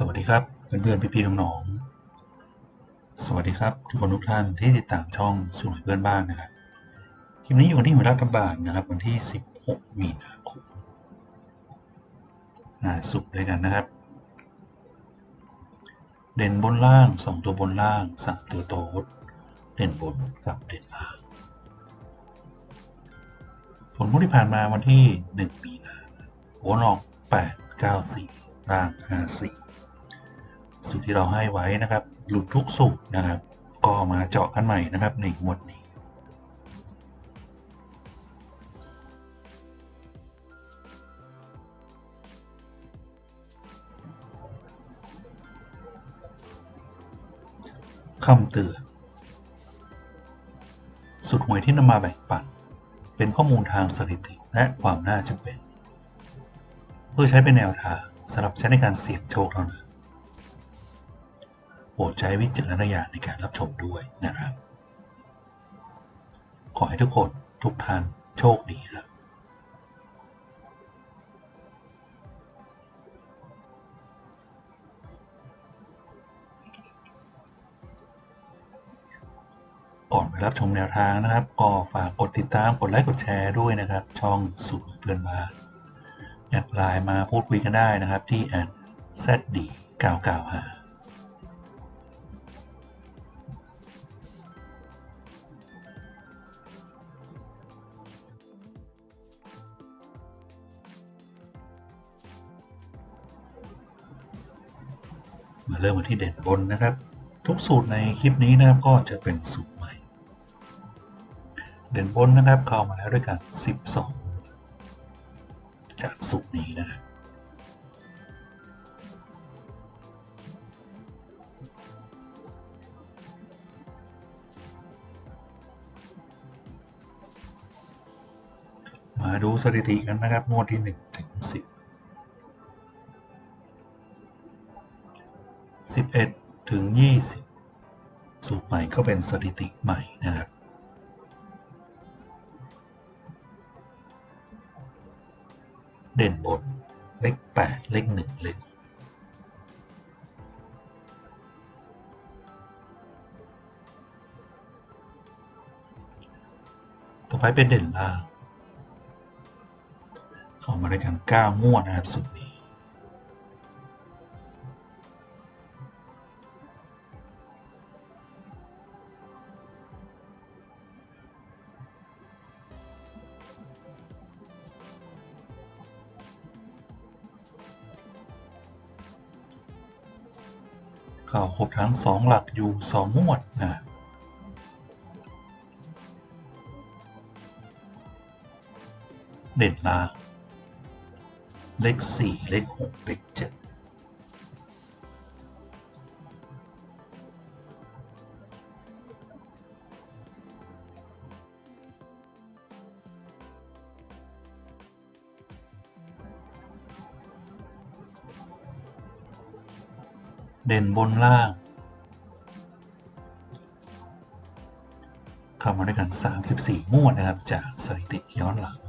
สวัสดีครับเพื่อนๆพี่ๆน้องๆสวัสดีครับ ทุกคนทุกท่านที่ติดตามช่องสวยเพื่อนบ้านนะครับคลิปนี้อยู่ที่หัวรัฐบาลนะครับ วันที่ 16 มีนาคมอ่าสุกร์ด้วยกันนะครับ เด่นบนล่าง 2 ตัวบนล่าง 3 ตัวโต๊ดเด่นบนกับเด่นล่าง ผลงวดที่ผ่านมาวันที่ 1 มีนาโอนออก 8 9 4ล่าง 5 4 สูตรที่เราให้ไว้นะครับ หลุดทุกสูตรนะครับ ก็มาเจาะกันใหม่นะครับในงวดนี้คำเตือนสุดหวยที่นำมาแบ่งปัน เป็นข้อมูลทางสถิติและความน่าจะเป็น เพื่อใช้เป็นแนวทางสำหรับใช้ในการเสี่ยงโชคเท่านั้น โปรดใช้วิจารณญาณในการรับชมด้วยนะครับ ขอให้ทุกคนทุกท่านโชคดีครับก่อนไปรับชมแนวทางนะครับ ก็ฝากกดติดตามกดไลค์กดแชร์ด้วยนะครับ ช่องสูตรเพื่อนบ้านแอดไลน์มาพูดคุยกันได้นะครับที่แอด zd 995 มาเริ่มกันที่เด่นบนนะครับ ทุกสูตรในคลิปนี้นะครับก็จะเป็นสูตรใหม่ เด่นบนนะครับเข้ามาแล้วด้วยกัน 12 จากสูตรนี้นะครับมาดูสถิติกันนะครับงวดที่1ถึง 20 สูตรใหม่ก็เป็นสถิติใหม่นะครับเด่นบนเลข 8 เลข 1 เลขต่อไปเป็นเด่นล่างเข้ามาด้วยกัน 9 งวดนะครับสุดนี้ เข้าครบทั้ง 2 หลักอยู่ 2 งวดนะเด่นลาเลข4เลข6เลข7 เด่นบนล่าง เข้ามาด้วยกัน 34งวดนะครับ จากสถิติย้อนหลัง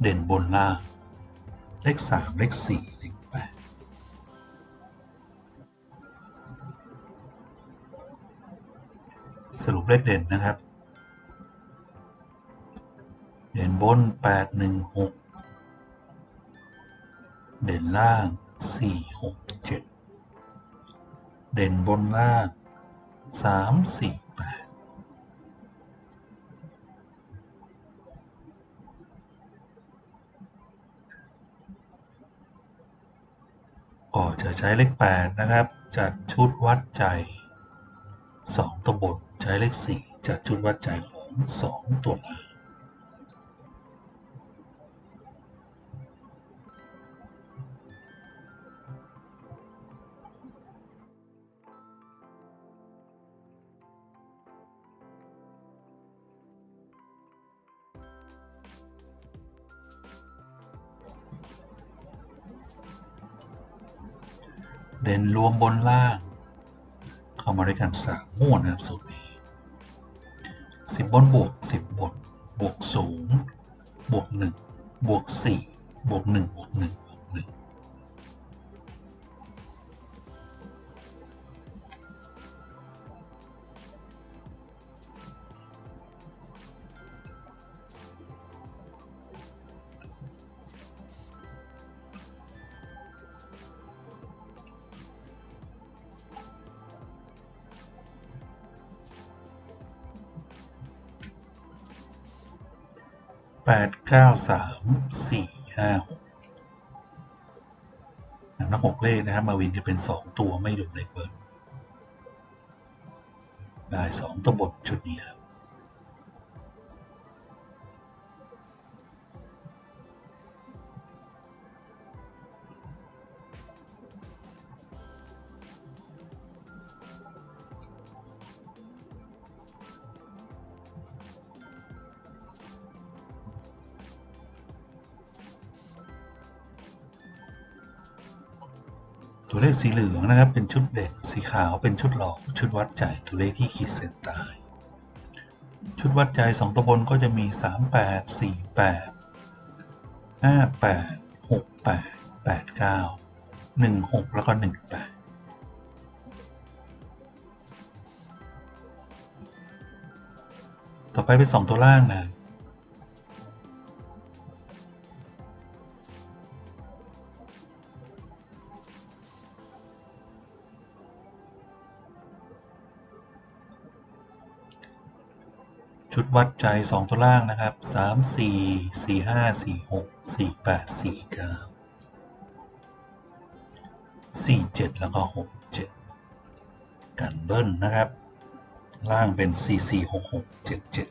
เด่นบนล่าง เลข3เลข4เลข8สรุปเลขเด่นนะครับ เด่นบน8 1 6เด่นล่าง4 6 7เด่นบนล่าง3 4 8 ก็จะใช้เลข8นะครับ จัดชุดวัดใจ2ตัวบนใช้เลข4จัดชุดวัดใจของสองตัวลา เด่นรวมบนล่าง เข้ามาด้วยกันสามหมวดนะครับสูตรนี้สิบบนบวกสิบบนบวกศูนย์บวกหนึ่งบวกสี่บวกหนึ่งบวกหนึ่ง ดเก้าสามสี่ห้าหกนับหกเลขนะครับมาวินจะเป็นสองตัวไม่ดุเลขเบิร์ได้สองตัวบทชุดนี้ครับ ตัวเลขสีเหลืองนะครับ เป็นชุดเด่นสีขาวเป็นชุดหลอกชุดวัดใจตัวเลขที่ขีดเส้นใต้ชุดวัดใจสองตัวบนก็จะมี 3 8 4 8 5 8 6 8 8 9 1 6 แล้วก็ 1 8ต่อไปเป็น 2 ตัวล่างนะ ชุดวัดใจ 2 ตัวล่างนะครับ 3 4 4 5 4 6 4 8 4 9 4 7 แล้วก็ 6 7 กันเบิ้ลนะครับ ล่างเป็น 4 4 6 6 7 7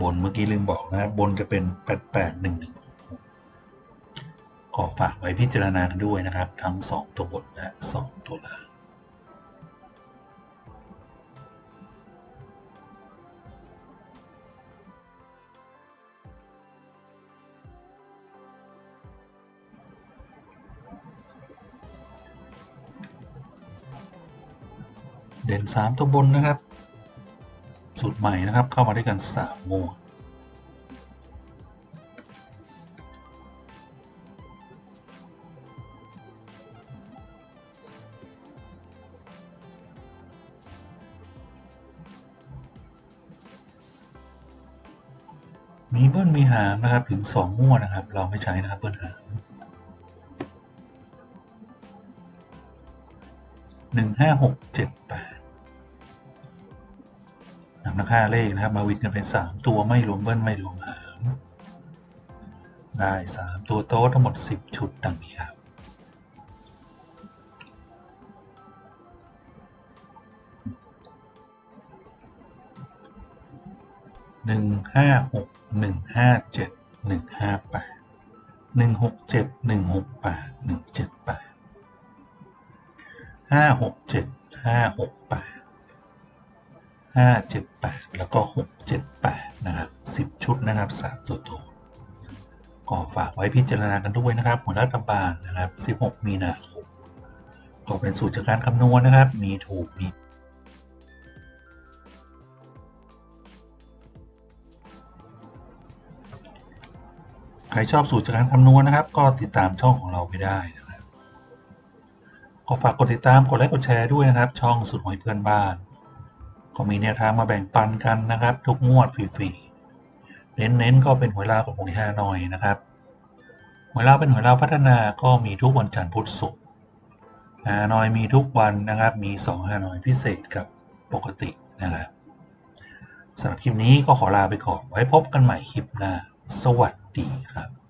บนเมื่อกี้ลืมบอกนะครับ บนจะเป็น 8 8 1 1 ขอฝากไว้พิจารณากันด้วยนะครับ ทั้ง 2 ตัวบนและ 2 ตัวล่าง เด่นสามตัวบนนะครับ สูตรใหม่นะครับเข้ามาด้วยกันสามหมวดมีเบิ้ลมีหางนะครับถึงสองหมวนะครับ เราไม่ใช้นะครับเบิ้ลหางหนึ่งห้าหกเจ็ดแปด นำนักค่าเลขนะครับ มาวินกันเป็น3ตัวไม่รวมเบิ้ลไม่รวมหางได้3ตัวโต๊ะทั้งหมด10ชุดดังนี้ครับหนึ่งห้าหกหนึ่งห้าเจ็ดหนึ่งห้าแปดหนึ่งหกเจ็ดหนึ่งหกแปดหนึ่งเจ็ดแปดห้าหกเจ็ดห้าหกแปด ห้าเจ็ดแปดแล้วก็หกเจ็ดแปดนะครับสิบชุดนะครับสามตัวโตก็ฝากไว้พิจารณากันด้วยนะครับ หัวรัฐบาลนะครับสิบหกมีนาคมก็เป็นสูตรจากการคำนวณนะครับ มีถูกมีใครชอบสูตรจากการคำนวณนะครับ ก็ติดตามช่องของเราไปได้นะครับก็ฝากกดติดตามกดไลค์กดแชร์ด้วยนะครับ ช่องสุดหอยเพื่อนบ้าน ก็มีแนวทางมาแบ่งปันกันนะครับ ทุกงวดฟรีๆ เน้นๆ ก็เป็นหวยลาวกับหวยฮานอยนะครับ หวยลาวเป็นหวยลาวพัฒนาก็มีทุกวันจันทร์พุธศุกร์ฮานอยมีทุกวันนะครับ มี2ฮานอยพิเศษกับปกตินะครับสำหรับคลิปนี้ก็ขอลาไปก่อน ไว้พบกันใหม่คลิปหน้า สวัสดีครับ